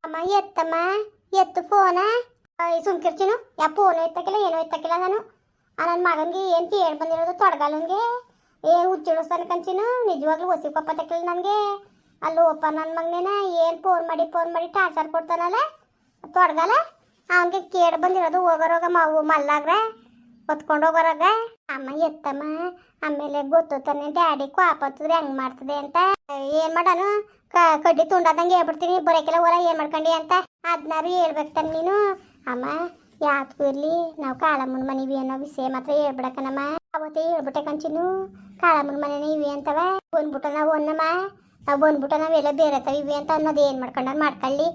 ಅಮ್ಮ ಎತ್ತಮ್ಮ ಎತ್ತು ಫೋನ ಸುಮ್ಕಿರ್ತೀನು ಯಾ ಫೋನು ಎತ್ತಕ್ಕಿಲ್ಲ ಏನೋ ಎತ್ತಕ್ಕಿಲ್ಲ ನಾನು ಆ ನನ್ನ ಮಗನಿಗೆ ಏನು ಕೇಳಿ ಬಂದಿರೋದು ತೊಡಗಲ್ಲನ್ಗೆ ಏನು ಹುಚ್ಚಿಡಿಸ್ತಾನೆ ಕಂಚಿನು ನಿಜವಾಗ್ಲೂ ಹೊಸಿ ಪಾಪ ತಕ್ಕಿಲ್ಲ ನನಗೆ ಅಲ್ಲಿ ಒಪ್ಪ ನನ್ನ ಮಗನೇನ ಏನು ಫೋನ್ ಮಾಡಿ ಫೋನ್ ಮಾಡಿ ಟಾರ್ಚರ್ ಕೊಡ್ತಾನಲ್ಲ ತೊಡಗಲ್ಲ ಅವನಿಗೆ ಕೇಳಿ ಬಂದಿರೋದು ಹೋಗೋರೋಗ ಮಾವು ಮಲ್ಲಾಗ್ರೆ ಹೊತ್ಕೊಂಡು ಹೋಗೋರಾಗ ಅಮ್ಮ ಎತ್ತಮ್ಮ ಆಮೇಲೆ ಗೊತ್ತಾನೆ ಡ್ಯಾಡಿ ಕ್ವಾಪತ್ತಿದ್ರೆ ಹೆಂಗ್ ಮಾಡ್ತದೆ ಅಂತ? ಏನ್ ಮಾಡಾನು? ಕಡ್ಡಿ ತುಂಡಾದಂಗೆ ಹೇಳ್ಬಿಡ್ತೀನಿ, ಬರೋಕೆಲ್ಲ ಹೊರ ಏನ್ ಮಾಡ್ಕೊಂಡಿ ಅಂತ. ಅದ್ನಾರು ಹೇಳ್ಬೇಕು ತಾನೆ ನೀನು. ಅಮ್ಮ, ಯಾತ್ಗೂ ಇರ್ಲಿ, ನಾವು ಕಾಳಮ್ಮನ ಮನೆವಿ ಅನ್ನೋ ವಿಷಯ ಮಾತ್ರ ಹೇಳ್ಬಿಡಕನಮ್ಮ ಅವತ್ತೇ ಹೇಳ್ಬಿಟ್ಟೆ ಕಂಚಿನು, ಕಾಳಮ್ಮನ ಮನೆನೇ ಇವಿ ಅಂತವ. ಬಂದ್ಬಿಟ್ಟ ನಾವು ಒನ್ನಮ್ಮ ನಾವು ಬಂದ್ಬಿಟ್ಟ ನಾವೆಲ್ಲ ಬೇರೆ ತವ ಇವಿ ಅಂತ ಅನ್ನೋದು ಏನ್ ಮಾಡ್ಕೊಂಡ ಮಾಡ್ಕೊಳ್ಳಿ,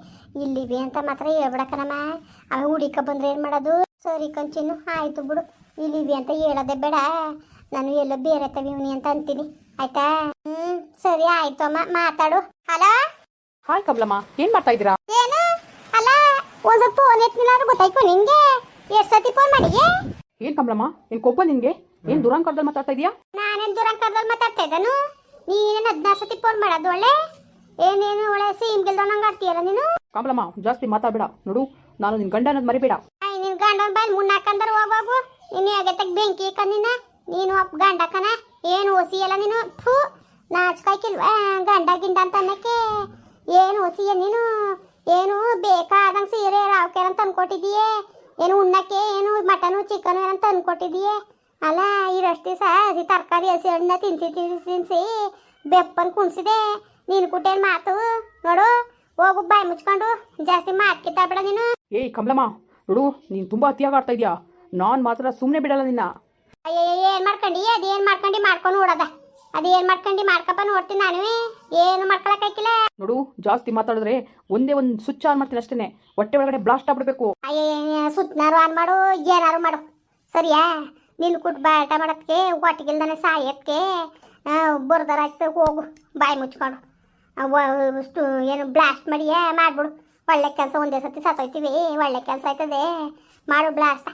ಇಲ್ಲಿವಿ ಅಂತ ಮಾತ್ರ ಹೇಳ್ಬಿಡಕನಮ್ಮ ಅವ ಹುಡಿಕ ಬಂದ್ರೆ ಏನು ಮಾಡೋದು? ಸರಿ ಕಂಚಿನು, ಆಯ್ತು ಬಿಡು, ಇಲ್ಲಿವಿ ಅಂತ ಹೇಳೋದೇ ಬೇಡ. ನಾನು ಎಲ್ಲೋ ಬೇರೆ ತವಿವ್ನಿ ಅಂತ ಅಂತೀನಿ. ಆಯ್ತಾ? ಹ್ಮ್ ಸರಿ ಆಯ್ತು ಅಮ್ಮ ಮಾತಾಡು. ಹಲೋ ಹಾಯ್ ಕಮಲಮ್ಮ ಏನ್ ಮಾಡ್ತಾ ಇದ್ದೀರಾ? ಏನು? ಅಲ್ಲ ಒಂದ್ ಸ್ವಲ್ಪ ಫೋನ್ ಎತ್ತಿನಾರು ಗೊತ್ತಾಯ್ತು ನಿಂಗೆ? ಎಷ್ಟ್ ಸತಿ ಫೋನ್ ಮಾಡಿಗೆ ಏನ್ ಕಮಲಮ್ಮ ಏನ್ ಕೊಬ್ಬ ನಿನ್ಗೆ? ಏನ್ ದುರಂಕಾರದಲ್ಲಿ ಮಾತಾಡ್ತಾ ಇದೀಯಾ? ನಾನೇನ್ ದುರಂಕಾರದಲ್ಲಿ ಮಾತಾಡ್ತಾ ಇದ್ದನು? ನೀನೇನ್ ಹದಿನಾರು ಸತಿ ಫೋನ್ ಮಾಡೋದು ಒಳ್ಳೆ? ಏನೇನು ಒಳ್ಳೆ ಸೀಮ್ ಗೆಲ್ದವನಂಗೆ ಆಡ್ತೀಯಲ್ಲ ನೀನು? ಕಮಲಮ್ಮ ಜಾಸ್ತಿ ಮಾತಾಡ್ಬೇಡ. ನೋಡು ನಾನು ನಿನ್ ಗಂಡ ಅನ್ನೋದು ಮರಿಬೇಡ. ಅಯ್ಯ ನಿನ್ ಗಂಡನ ಬಾಯ್ ಮುನ್ನಾಕಂದ್ರೆ ಹೋಗೋಗು ನೀನು ಯಾಗತ್ತಾಗ ಬೆಂಕಿ ಕಣ್ಣಿನ ನೀನು ಒಬ್ಬ ಗಂಡ ಕಣ, ಏನು ಓಸಿ ಅಲ್ಲ ನೀನು? ಥೂ, ನಾಚ್ಕಾಯ್ಕಿಲ್ವ? ಗಂಡ ಗಿಂಡ ಅಂತ ಅನ್ನಕ್ಕೆ ಏನು ಓಸಿಯ ನೀನು? ಏನು ಬೇಕಾದಂಗೆ ಸೀರೆ, ರಾವ್ಕೇರ್ ಅಂತ ಅನ್ಕೊಟ್ಟಿದೀಯೇ ಏನು ಉಣ್ಣಕ್ಕೆ ಏನು ಮಟನು ಚಿಕನು ಅಂತ ಅನ್ಕೊಟ್ಟಿದೀಯೇ ಅಲ್ಲ, ಇರಷ್ಟು ದಿವಸ ಹಸಿ ತರಕಾರಿ ಹಸಿ ಹಣ್ಣ ತಿನ್ಸಿ ತಿನ್ಸಿ ತಿನ್ಸಿ ಬೆಪ್ಪನ್ ಕುಣ್ಸಿದೆ. ನೀನು ಕುಟ್ಟೇನು ಮಾತು? ನೋಡು, ಹೋಗು, ಬಾಯಿ ಮುಚ್ಕೊಂಡು. ಜಾಸ್ತಿ ಮಾತು ಬಿಡ ನೀನು. ಏಯ್ ಕಮಲಮ್ಮ, ನೋಡು, ನೀನು ತುಂಬ ಅತಿಯಾಗಿ ಆಡ್ತಾ ಇದೀಯಾ? ನಾನು ಮಾತ್ರ ಸುಮ್ಮನೆ ಬಿಡಲ್ಲ ನಿನ್ನ. ಅಯ್ಯಯ್ಯ ಏನ್ ಮಾಡ್ಕೊಂಡಿ? ಅದೇನ್ ಮಾಡ್ಕೊಂಡಿ? ಮಾಡ್ಕೊಂಡು ಉಡದ ಅದು ಏನು ಮಾಡ್ಕೊಂಡಿ? ಮಾಡ್ಕಪ್ಪ ನೋಡ್ತೀನಿ ನಾನು. ಏನು ಮಾಡ್ಕೊಳಕ್ಕಾಯ್ಕಿಲ್ಲ? ನೋಡು ಜಾಸ್ತಿ ಮಾತಾಡಿದ್ರೆ ಒಂದೇ ಒಂದು ಸ್ವಿಚ್ ಆನ್ ಮಾಡ್ತೀನಿ ಅಷ್ಟೇನೆ. ಹೊಟ್ಟೆ ಒಳಗಡೆ ಬ್ಲಾಸ್ಟ್ ಆಗ್ಬಿಡ್ಬೇಕು. ಅಯ್ಯಯ್ಯ ಸುತ್ತನಾರು ಆನ್ ಮಾಡು ಏನಾರು ಮಾಡು. ಸರಿಯಾ? ನಿನ್ ಕುಟ್ ಬಾಟ ಮಾಡೋದಕ್ಕೆ ಹೊಟ್ಟಿಗಿಲ್ದಾನೆ ಸಾಯತ್ಕೆ. ಬರ್ದಾರ ಹೋಗು. ಬಾಯಿ ಮುಚ್ಕೊಂಡು. ಏನು ಬ್ಲಾಸ್ಟ್ ಮಾಡಿ ಮಾಡ್ಬಿಡು. ಒಳ್ಳೆ ಕೆಲಸ ಒಂದೇ ಸತಿ ಸತ್ತೋಯ್ತೀವಿ ಒಳ್ಳೆ ಕೆಲಸ ಆಯ್ತದೆ. ಮಾಡು ಬ್ಲಾಸ್ಟ್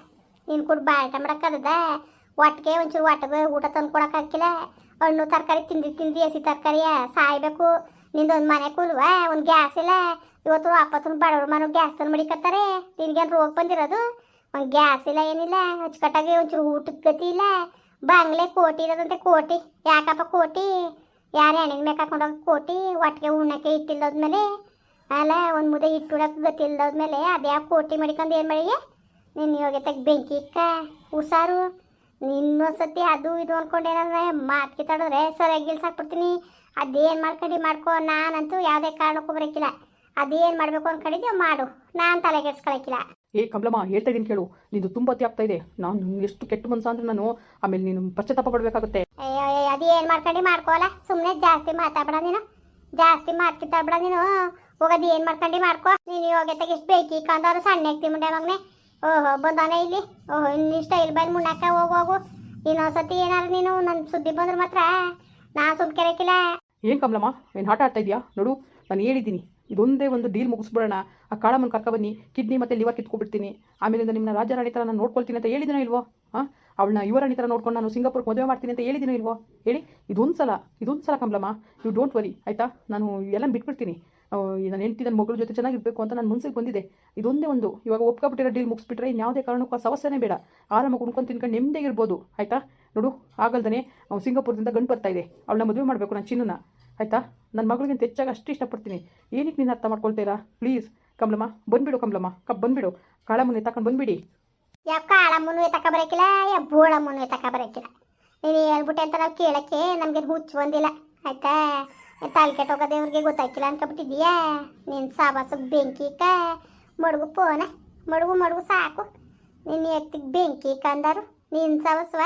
ನೀನು ಕುಟ್ ಬಾಟ ಮಾಡಕ್ಕದ ಒಟ್ಟಿಗೆ ಒಂಚೂರು ಒಟ್ಟಿಗೆ ಊಟ ತಂದು ಕೊಡೋಕ್ಕಾಗಿಲ್ಲ ಹಣ್ಣು ತರಕಾರಿ ತಿಂದು ತಿಂದು ಹಸಿ ತರಕಾರಿಯ ಸಾಯ್ಬೇಕು. ನಿಂದೊಂದು ಮನೆ ಕೂಲ್ವ? ಒಂದು ಗ್ಯಾಸ್ ಇಲ್ಲ. ಇವತ್ತು ಅಪ್ಪತ್ತನ ಬಡವ್ರ ಮನೆ ಗ್ಯಾಸ್ ತಂದು ಮಡಿಕತ್ತಾರೆ. ನಿನ್ಗೇನು ರೋಗ ಬಂದಿರೋದು? ಒಂದು ಗ್ಯಾಸ್ ಇಲ್ಲ, ಏನಿಲ್ಲ. ಅಚ್ಚುಕಟ್ಟಾಗಿ ಒಂಚೂರು ಊಟದ ಗತಿ ಇಲ್ಲ. ಬಂಗ್ಲೆ ಕೋಟಿ ಇರೋದಂತೆ ಕೋಟಿ. ಯಾಕಪ್ಪ ಕೋಟಿ? ಯಾರು ಹೆಣ್ಣಿನ ಮೇಲೆ ಕೋಟಿ? ಒಟ್ಟಿಗೆ ಉಣ್ಣಕ್ಕೆ ಇಟ್ಟಿಲ್ಲದ್ಮೇಲೆ ಅಲ್ಲ, ಒಂದು ಮುದ್ದೆ ಇಟ್ಟು ಗತಿ ಇಲ್ಲದ್ಮೇಲೆ ಅದ್ಯಾವ ಕೋಟಿ ಮಡಿಕೊಂಡು ಏನು ಮಾಡಿ ನಿನ್ನ ಯೋಗ್ಯತೆಗೆ ಬೆಂಕಿ ಇಕ್ಕ. ಹುಷಾರು. ಇನ್ನೊಂದ್ಸತಿ ಅದು ಇದು ಅನ್ಕೊಂಡೇನಂದ್ರೆ ಮಾತು ಕಿತ್ತಾಡಿದ್ರೆ ಸರಿಯಾಗಿ ಗಿಲ್ಸಾಕ್ಬಿಡ್ತೀನಿ ಅದೇನು ಮಾಡ್ಕೊಂಡು ಮಾಡ್ಕೊ ನಾನಂತೂ ಯಾವುದೇ ಕಾರಣಕ್ಕೂ ಬರೋಕ್ಕಿಲ್ಲ ಅದೇನು ಮಾಡಬೇಕು ಅನ್ಕೊಂಡಿದ್ಯೋ ಮಾಡು. ನಾನು ತಲೆ ಕೆಡ್ಸ್ಕೊಳಕ್ಕಿಲ್ಲ ಏ ಕಮಲಮ್ಮ ಹೇಳ್ತಾ ಇದೀನಿ ಕೇಳು. ನಿಂದು ತುಂಬಾ ಅತಿ ಆಗ್ತಾ ಇದೆ. ನಾನು ಎಷ್ಟು ಕೆಟ್ಟ ಮನ್ಸ ಅಂದ್ರೆ ನಾನು ಆಮೇಲೆ ನೀನು ಪಶ್ಚಾತ್ತಾಪ ಪಡಬೇಕಾಗುತ್ತೆ. ಅಯ್ಯೋ ಅಯ್ಯೋ ಅದು ಏನು ಮಾಡ್ಕೊಂಡು ಮಾಡ್ಕೋಲ್ಲ ಸುಮ್ಮನೆ ಜಾಸ್ತಿ ಮಾತಾಡ್ಬೇಡ ನೀನು. ಜಾಸ್ತಿ ಮಾತು ಕಿತ್ತಾಡ್ಬೇಡ ನೀನು. ಹೋಗೋದು ಏನು ಮಾಡ್ಕೊಂಡು ಮಾಡ್ಕೋ. ನೀನು ಯೋಗ್ಯತೆಗೆ ಎಷ್ಟು ಬೇಕಿ ಕಂದವ್ರು ಸಣ್ಣ ಹಾಕ್ತಿ ಮುಂಡೆ ಮಗನೆ. ಓಹೋ ಬಂದಾನೆ ಇಲ್ಲಿ. ಓಹೋ ಇಲ್ಲಿ. ಸ್ಟೈಲ್ ಬೈಲ್ ಮುಣ್ಣಾಕ ಹೋಗು ಹೋಗು. ಇನ್ನೊಂದ್ಸತಿ ಏನಾರು ನೀನು ನನ್ನ ಸುದ್ದಿ ಬಂದ್ರೆ ಮಾತ್ರ ನಾ ಸುಮ್ಕೆರಕಿಲ್ಲ ಏನ್ ಕಮಲಮ್ಮ? ಏನು ಆಟ ಆಡ್ತಾ ಇದೆಯಾ? ನೋಡು, ನಾನು ಹೇಳಿದ್ದೀನಿ ಇದೊಂದೇ ಒಂದು ಡೀಲ್ ಮುಗಿಸ್ಬಿಡೋಣ. ಆ ಕಾಳಮ್ಮನ ಕರ್ಕ ಬನ್ನಿ ಕಿಡ್ನಿ ಮತ್ತೆ ಲಿವರ್ ಕಿತ್ಕೊಬಿಡ್ತೀನಿ ಆಮೇಲಿಂದ ನಿಮ್ಮನ್ನ ರಾಜರಾಣಿ ಥರ ನಾನು ನೋಡ್ಕೊಳ್ತೀನಿ ಅಂತ ಹೇಳಿದ್ದೀನ ಇಲ್ವೋ? ಹಾಂ ಅವಳನ್ನ ಯುವರಾಣಿ ಥರ ನೋಡ್ಕೊಂಡು ನಾನು ಸಿಂಗಾಪುರ್ಗೆ ಮದುವೆ ಮಾಡ್ತೀನಿ ಅಂತ ಹೇಳಿದ್ದೀನೋ ಇಲ್ವೋ? ಹೇಳಿ ಇದೊಂದು ಸಲ ಇದೊಂದು ಸಲ ಕಮಲಮ್ಮ ಯು ಡೋಂಟ್ ವರಿ ಆಯಿತಾ? ನಾನು ಎಲ್ಲ ಬಿಟ್ಬಿಡ್ತೀನಿ. ನಾನು ಹೆಂಡತಿ ನನ್ನ ಮಗಳ ಜೊತೆ ಚೆನ್ನಾಗಿರಬೇಕು ಅಂತ ನಾನು ಮನಸ್ಸಿಗೆ ಬಂದಿದೆ. ಇದೊಂದೇ ಒಂದು, ಇವಾಗ ಒಪ್ಕೊಬಿಟ್ಟಿರೋ ಡೀಲ್ ಮುಗಿಸ್ಬಿಟ್ರೆ ಇನ್ಯಾವುದೇ ಕಾರಣಕ್ಕೂ ಸಮಸ್ಯೆನೇ ಬೇಡ. ಆರಾಮಾಗಿ ಉಣ್ಕೊಂಡು ತಿನ್ಕೊಂಡು ನೆಮ್ಮದಿಯಾಗಿರ್ಬೋದು ಆಯಿತಾ? ನೋಡು ಆಗಲ್ದೇ ಅವ್ನು ಸಿಂಗಾಪುರದಿಂದ ಗಂಡು ಬರ್ತಾ ಇದೆ. ಅವಳನ್ನ ಮದುವೆ ಮಾಡಬೇಕು ನಾನು ಚಿನ್ನನ ಆಯಿತಾ? ನನ್ನ ಮಗಳಿಗಿಂತ ಹೆಚ್ಚಾಗಿ ಅಷ್ಟು ಇಷ್ಟಪಡ್ತೀನಿ. ಏನಕ್ಕೆ ನೀನು ಅರ್ಥ ಮಾಡ್ಕೊಳ್ತೀರಾ ಪ್ಲೀಸ್ ಕಮಲಮ್ಮ ಬಂದುಬಿಡು ಕಮಲಮ್ಮ ಕಪ್ ಬಂದುಬಿಡು. ಕಾಳಮ್ಮನೆ ತಕೊಂಡು ಬಂದ್ಬಿಡಿ. ಯಾವ ಕಾಳಮ್ಮನೂ ಬರಕಿಲ್ಲ ಯಾವ ಬೋಳಮ್ಮನೂ ತಕ ಬರಕಿಲ್ಲ. ನೀನು ಹೇಳ್ಬಿಟ್ಟೆ ಅಂತ ನಾವು ಕೇಳಕ್ಕೆ ನಮಗೆ ಹುಚ್ಚು ಬಂದಿಲ್ಲ. ಆಯ್ತಾ? ತಾಳಿ ಹೋಗೋ ದೇವ್ರಿಗೆ ಗೊತ್ತಾಯ್ತಿಲ್ಲ ಅನ್ಕೊಬಿಟ್ಟಿದ್ಯಾ ನೀನು ಸಾಬಾಸಕ್ಕೆ ಬೆಂಕಿ ಕ, ಮಡುಗು ಪೋನ, ಮಡುಗು ಮಡುಗು ಸಾಕು. ನಿನ್ನ ಎತ್ತಿಗೆ ಬೆಂಕಿ ಕಂದರು ನಿನ್ನ ಸವಸ್ವ?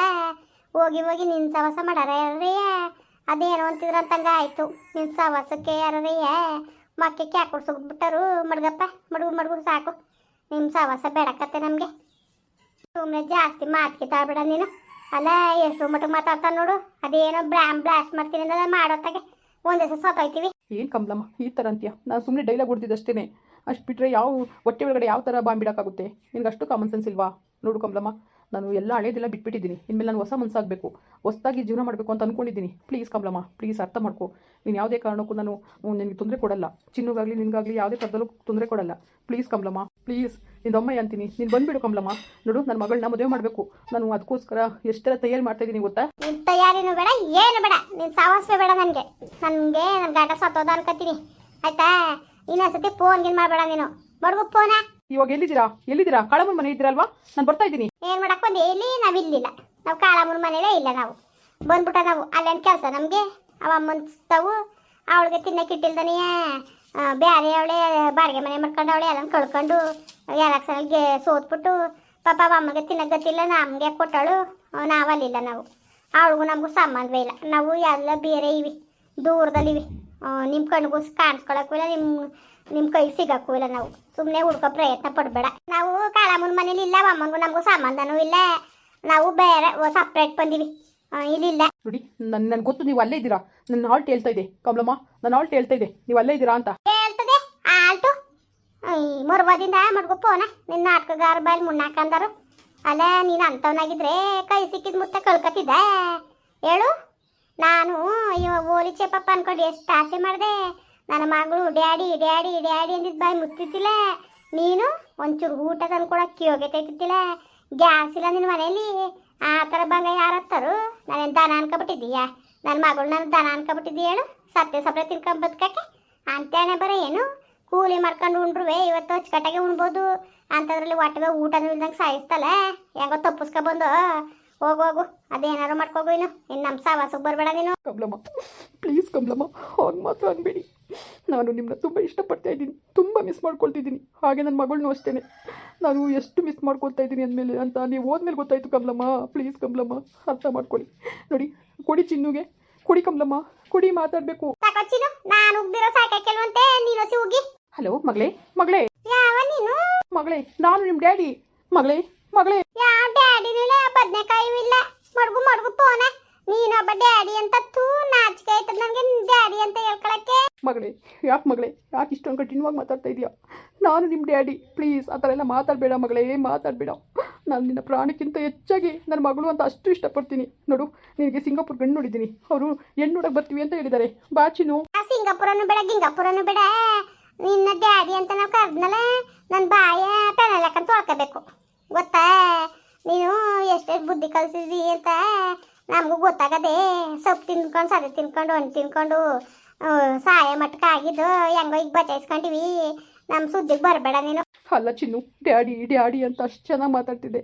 ಹೋಗಿ ಹೋಗಿ ನಿನ್ನ ಸವಸ ಮಾಡಾರ ಯಾರೇ ಅದೇನೋ ಅಂತಿದ್ರು ಅಂತಂಗ ಆಯಿತು. ನಿನ್ನ ಸವಸಕ್ಕೆ ಮಕ್ಕಿ ಕ್ಯಾಕ್ ಬಿಟ್ಟರು, ಮಡ್ಗಪ್ಪ, ಮಡುಗು ಮಡುಗು ಸಾಕು. ನಿಮ್ಮ ಸವಸ ಬೇಡಕತ್ತೆ ನಮಗೆ. ಸುಮ್ಮನೆ ಜಾಸ್ತಿ ಮಾತಿಗೆ ಕಿತ್ತಾಡ್ಬೇಡ ನೀನು. ಅಲ್ಲ ಎಷ್ಟು ಮಟ್ಟಿಗೆ ಮಾತಾಡ್ತಾ ನೋಡು. ಅದೇನೋ ಬ್ಲಾಮ್ ಬ್ಲಾಸ್ಟ್ ಮಾಡ್ತೀನಿ ಅಂದ್ರೆ ಮಾಡೋತ್ತಾಗೆ. ಒಂದೇ ಸಹ ಸತ್ತೋಯ್ತೀವಿ. ಏನು ಕಮಲಮ್ಮ, ಈ ಥರ ಅಂತೀಯ? ನಾನು ಸುಮ್ಮನೆ ಡೈಲಾಗ್ ಹೊಡ್ತಿದ್ದಷ್ಟೇ ಅಷ್ಟು ಬಿಟ್ಟರೆ ಯಾವ ಹೊಟ್ಟೆ ಒಳಗಡೆ ಯಾವ ಥರ ಬಾಂಬಿಡೋಕ್ಕಾಗುತ್ತೆ ನಿನಗೆ ಅಷ್ಟು ಕಾಮನ್ ಸೆನ್ಸ್ ಇಲ್ವಾ? ನೋಡು ಕಮಲಮ್ಮ. ನಾನು ಎಲ್ಲ ಹಳೇದೆಲ್ಲ ಬಿಟ್ಬಿಟ್ಟಿದ್ದೀನಿ. ಇನ್ಮೇಲೆ ನಾನು ಹೊಸ ಮನಸ್ಸಾಗಬೇಕು ಹೊಸದಾಗಿ ಜೀವನ ಮಾಡಬೇಕು ಅಂತ ಅಂದ್ಕೊಂಡಿದ್ದೀನಿ ಪ್ಲೀಸ್ ಕಮಲಮ್ಮ, ಪ್ಲೀಸ್ ಅರ್ಥ ಮಾಡ್ಕೊ. ನೀನು ಯಾವುದೇ ಕಾರಣಕ್ಕೂ ನಾನು ನಿನಗೆ ತೊಂದರೆ ಕೊಡಲ್ಲ. ಚಿನ್ನಗಾಗಲಿ, ನಿನಗಾಗಲಿ ಯಾವುದೇ ಥರದಲ್ಲೂ ತೊಂದರೆ ಕೊಡಲ್ಲ. Please Kamalamma, please. ನಿನ್ನ ಅಮ್ಮ ಅಂತೀನಿ. ನೀನು ಬಂದುಬಿಡು ಕಮಲಮ್ಮ. ನೋಡು ನನ್ನ ಮಗಳನ್ನ ಮದುವೆ ಮಾಡಬೇಕು. ನಾನು ಅದಕ್ಕೋಸ್ಕರ ಎಷ್ಟೆಲ್ಲ ತಯಾರಿ ಮಾಡ್ತಾ ಇದ್ದೀನಿ ಗೊತ್ತಾ ತಯಾರಿನೂ ಬೇಡ, ಏನು ಬೇಡ. ನೀನು ಸಾವಾಸವೇ ಬೇಡ ನನಗೆ. ನನಗೆ ನನ್ನ ಗಾಟ ಸತ್ತೋದ ಅನ್ಕೋತೀನಿ ಆಯ್ತಾ? ಇನ್ನೊಂದ್ಸತಿ ಫೋನ್ ಗಿನ್ ಮಾಡಬೇಡ ನೀನು. ಮಡ್ಗು ಫೋನ ಇವಾಗ ಎಲ್ಲಿದ್ದೀರಾ? ಎಲ್ಲಿದ್ದೀರಾ? ಕಾಳಮ್ಮನ ಮನೆ ಇದ್ದೀರಲ್ವಾ? ನಾನು ಬರ್ತಾ ಇದ್ದೀನಿ. ಏನು ಮಾಡಕ್ ಬಂದೆ? ಇಲ್ಲಿ ನಾವು ಇಲ್ಲಿಲ್ಲ. ನಾವು ಕಾಳಮ್ಮನ ಮನೇಲೇ ಇಲ್ಲ ನಾವು. ಬಂದ್ಬಿಟ್ಟ ನಾವು. ಅಲ್ಲೇನು ಕೆಲಸ ನಮಗೆ? ಅವ ಅಮ್ಮನ ತಾವು, ಅವಳಿಗೆ ತಿನ್ನಕ್ಕಿಟ್ಟಿಲ್ದನೆಯ ಬೇರೆ ಅವಳೆ, ಬಾಡಿಗೆ ಮನೆ ಮಾಡ್ಕೊಂಡು ಅವಳೆ ಅದನ್ನು ಕಳ್ಕೊಂಡು ಎಲೆಕ್ಷನ್ಗೆ ಸೋತ್ಬಿಟ್ಟು, ಪಾಪ ಅಮ್ಮಗೆ ತಿನ್ನಕ್ಕೆ ಗೊತ್ತಿಲ್ಲ, ನಮಗೆ ಕೊಟ್ಟಳು, ನಾವು ಅಲ್ಲಿಲ್ಲ ನಾವು. ಅವಳಿಗೂ ನಮಗೂ ಸಂಬಂಧವೇ ಇಲ್ಲ. ನಾವು ಎಲ್ಲ ಬೇರೆ ಇವಿ. ದೂರದಲ್ಲಿವಿ. ನಿಮ್ಮ ಕಣ್ಗೂ ಕಾಣಿಸ್ಕೊಳಕ್ಕೂ ಇಲ್ಲ ನಿಮ್ಮ ನಿಮ್ಮ ಕೈ ಸಿಗಕ್ಕೂ ಇಲ್ಲ ನಾವು. ಸುಮ್ಮನೆ ಹುಡ್ಕೋ ಪ್ರಯತ್ನ ಪಡಬೇಡ. ನಾವು ಕಾಳಮ್ಮನ ಮನೇಲಿ ಇಲ್ಲ ಅಮ್ಮನಿಗೂ ನಮಗೂ ಸಂಬಂಧನೂ ಇಲ್ಲ. ನಾವು ಬೇರೆ ಸಪ್ರೇಟ್ ಬಂದೀವಿ. ಇಲ್ಲಿಲ್ಲ ನೋಡಿ ನನ್ ನನ್ ಗೊತ್ತು ನೀವು ಅಲ್ಲೇ ಇದ್ದೀರಾ? ನನ್ನ ಹಾಲ್ಟ್ ಹೇಳ್ತಾ ಇದೆ. ಕಮಲಮ್ಮ ನನ್ನ ಹಾಲ್ಟ್ ಹೇಳ್ತಾ ಇದೆ. ನೀವು ಅಲ್ಲೇ ಇದ್ದೀರಾ ಅಂತ. ಹೇಳ್ತದೆ ಆಲ್ಟು ಮರುವಾದಿಂದ ಮಡ್ಗು ಪೋನ. ನಿನ್ನ ನಾಟಕಗಾರ ಬಾಯಲ್ಲಿ ಮುನ್ನಾಕಂದರು ಅಲ್ಲ ನೀನು ಅಂಥವನಾಗಿದ್ರೆ ಕೈ ಸಿಕ್ಕಿದ ಮುತ್ತ ಕಳ್ಕೊತಿದ್ದೆ ಹೇಳು. ನಾನು ಅಯ್ಯೋ ಓಲಿ ಚೇಪಪ್ಪ ಅನ್ಕೊಂಡು ಎಷ್ಟು ಆಸೆ ಮಾಡಿದೆ. ನನ್ನ ಮಗಳು, ಡ್ಯಾಡಿ ಡ್ಯಾಡಿ ಡ್ಯಾಡಿ ಅಂದಿದ್ದು ಬಾಯಿ ಮುಚ್ಚಿತ್ತಿಲ್ಲ ನೀನು ಒಂಚೂರು ಊಟ ತಂದು ಕೊಡೋಕೆ ಇದ್ದಿದ್ದಿಲ್ಲ ಗ್ಯಾಸ್ ಇಲ್ಲ ನಿನ್ನ ಮನೇಲಿ ಆ ಥರ ಬಂಗ ಯಾರು ಹತ್ತಾರು ನಾನೇನು ದನ ಅನ್ಕೊಬಿಟ್ಟಿದ್ದೀಯಾ? ನನ್ನ ಮಗಳು ನಾನು ದನ ಅನ್ಕೊಬಿಟ್ಟಿದ್ದೀಯ ಹೇಳು? ಸತ್ಯ ಸಪ್ರೆ ತಿನ್ಕೊಂಡ್ ಬದುಕಕ್ಕೆ? ಅಂತೇನೆ ಬರೋ ಏನು? ಕೂಲಿ ಮಾಡ್ಕೊಂಡು ಉಂಡ್ರುವೆ, ಇವತ್ತು ಅಚ್ಚುಕಟ್ಟಾಗೆ ಉಣ್ಬೋದು. ಅಂಥದ್ರಲ್ಲಿ ಒಟ್ಟಿಗೆ ಊಟನೂ ಇಲ್ದಂಗೆ ಸಾಯಿಸ್ತಲ್ಲ ಹೆಂಗೋ ತಪ್ಪಿಸ್ಕೊಬಂದು. ಹೋಗು ಹೋಗು. ಅದೇನಾರು ಮಾಡ್ಕೋಗು ಇನ್ನು. ಇನ್ನು ನಮ್ಮ ಸಾವಾಸಕ್ಕೆ ಬರಬೇಡ ನೀನು. ಪ್ಲೀಸ್ ಕಮಲಮ್ಮ, ಅವ್ನು ಮಾತ್ರ ಅನ್ಬೇಡಿ. ನಾನು ನಿಮ್ಮನ್ನ ತುಂಬ ಇಷ್ಟಪಡ್ತಾ ಇದ್ದೀನಿ. ತುಂಬ ಮಿಸ್ ಮಾಡ್ಕೊಳ್ತಿದ್ದೀನಿ. ಹಾಗೆ ನನ್ನ ಮಗಳನ್ನೂ ಅಷ್ಟೇ. ನಾನು ಎಷ್ಟು ಮಿಸ್ ಮಾಡ್ಕೊಳ್ತಾ ಇದ್ದೀನಿ ಅಂದಮೇಲೆ ಅಂತ ನೀವು ಹೋದ್ಮೇಲೆ ಗೊತ್ತಾಯಿತು ಕಮಲಮ್ಮ. ಪ್ಲೀಸ್ ಕಮಲಮ್ಮ ಅರ್ಥ ಮಾಡ್ಕೊಳ್ಳಿ. ನೋಡಿ ಕೊಡಿ ಚಿನ್ನುಗೆ. ಕೊಡಿ ಕಮಲಮ್ಮ ಕೊಡಿ ಮಾತಾಡಬೇಕು. ಹಲೋ ಮಗಳೇ ಮಗಳೇ. ಮಗಳೇ ನಾನು ನಿಮ್ಮ ಡ್ಯಾಡಿ ಮಗಳೇ ಮಗಳೇ ಯಾವ ಡ್ಯಾಡಿನೂ ಇಲ್ಲ ಬದ್ನೆಕಾಯಿ ಇಲ್ಲ ಮಡ್ಗು ಮಡ್ಗು ಪೋನ ನೀನೊಬ್ಬ ಡ್ಯಾಡಿ ಅಂತ ತೂ ನಾಚಿಕೆ ಆಯ್ತದ ನನಗೆ ಡ್ಯಾಡಿ ಅಂತ ಹೇಳ್ಕೊಳಕ್ಕೆ ಮಗಳೇ, ಯಾಕೆ ಮಗಳೇ, ಯಾಕೆ ಇಷ್ಟೊಂದು ಕಠಿಣವಾಗಿ ಮಾತಾಡ್ತಾ ಇದೀಯ? ನಾನು ನಿಮ್ಮ ಡ್ಯಾಡಿ, ಪ್ಲೀಸ್ ಆ ಥರ ಎಲ್ಲ ಮಾತಾಡಬೇಡ ಮಗಳೇ, ಮಾತಾಡಬೇಡ. ನಾನು ನಿನ್ನ ಪ್ರಾಣಕ್ಕಿಂತ ಹೆಚ್ಚಾಗಿ ನನ್ನ ಮಗಳು ಅಂತ ಅಷ್ಟು ಇಷ್ಟಪಡ್ತೀನಿ. ನೋಡು, ನಿನಗೆ ಸಿಂಗಾಪುರ್ ಗಂಡು ನೋಡಿದ್ದೀನಿ. ಅವರು ಹೆಣ್ಣು ನೋಡಕ್ಕೆ ಬರ್ತೀವಿ ಅಂತ ಹೇಳಿದ್ದಾರೆ. ಬಾಚಿನು ಸಿಂಗಾಪುರನು ಬೇಡ, ಗಿಂಗಾಪುರನು ಬೇಡ. ನಿನ್ನ ಡ್ಯಾಡಿ ಅಂತ ನಾವು ಕರೆದ್ನಲ್ಲ ನನ್ನ ಬಾಯ ಪೆನಲಕ್ಕಂತ ತೊಳ್ಕೋಬೇಕು. ಗೊತ್ತಾ? ನೀನು ಎಷ್ಟೆಷ್ಟು ಬುದ್ಧಿ ಕಲಿಸಿದ್ವಿ ಅಂತ ನಮಗೂ ಗೊತ್ತಾಗದೆ ಸೊಪ್ಪು ತಿನ್ಕೊಂಡು ಸದೆ ತಿನ್ಕೊಂಡು ಹಣ್ಣು ತಿನ್ಕೊಂಡು ಸಾಯ ಮಟ್ಟಕ್ಕೆ ಆಗಿದ್ದು ಹೆಂಗೋ ಈಗ ಬಚಾಯಿಸ್ಕೊಂಡಿವಿ. ನಮ್ಮ ಸುದ್ದಿಗೆ ಬರಬೇಡ ನೀನು. ಅಲ್ಲ ಚಿನ್ನು ಡ್ಯಾಡಿ ಡ್ಯಾಡಿ ಅಂತ ಅಷ್ಟು ಚೆನ್ನಾಗಿ ಮಾತಾಡ್ತಿದ್ದೆ.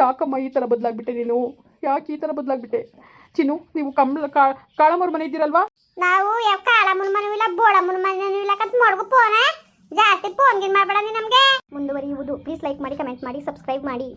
ಯಾಕಮ್ಮ ಈ ಥರ ಬದಲಾಗ್ಬಿಟ್ಟೆ ನೀನು? ಯಾಕೆ ಈ ಥರ ಬದಲಾಗ್ಬಿಟ್ಟೆ? ಚಿನ್ನು ನೀವು ಕಮಲ ಕಾಳಮ್ಮರ ಮನೆ ಇದ್ದೀರಲ್ವಾ? ನಾವು ಯಾವ ಕಾಳಮ್ಮನ ಮನೆ ಇಲ್ಲ ಬೋಳಮ್ಮನ ಮನೆ ಇಲ್ಲ ಕತ್ ಮಡ್ಗು ಫೋನ? ಜಾಸ್ತಿ ಫೋನ್ ಗಿನ್ ಮಾಡಬೇಡ ನೀ ನಮಗೆ. ಮುಂದುವರಿಯುವುದು ಪ್ಲೀಸ್ ಲೈಕ್ ಮಾಡಿ ಕಮೆಂಟ್ ಮಾಡಿ ಸಬ್ಸ್ಕ್ರೈಬ್ ಮಾಡಿ.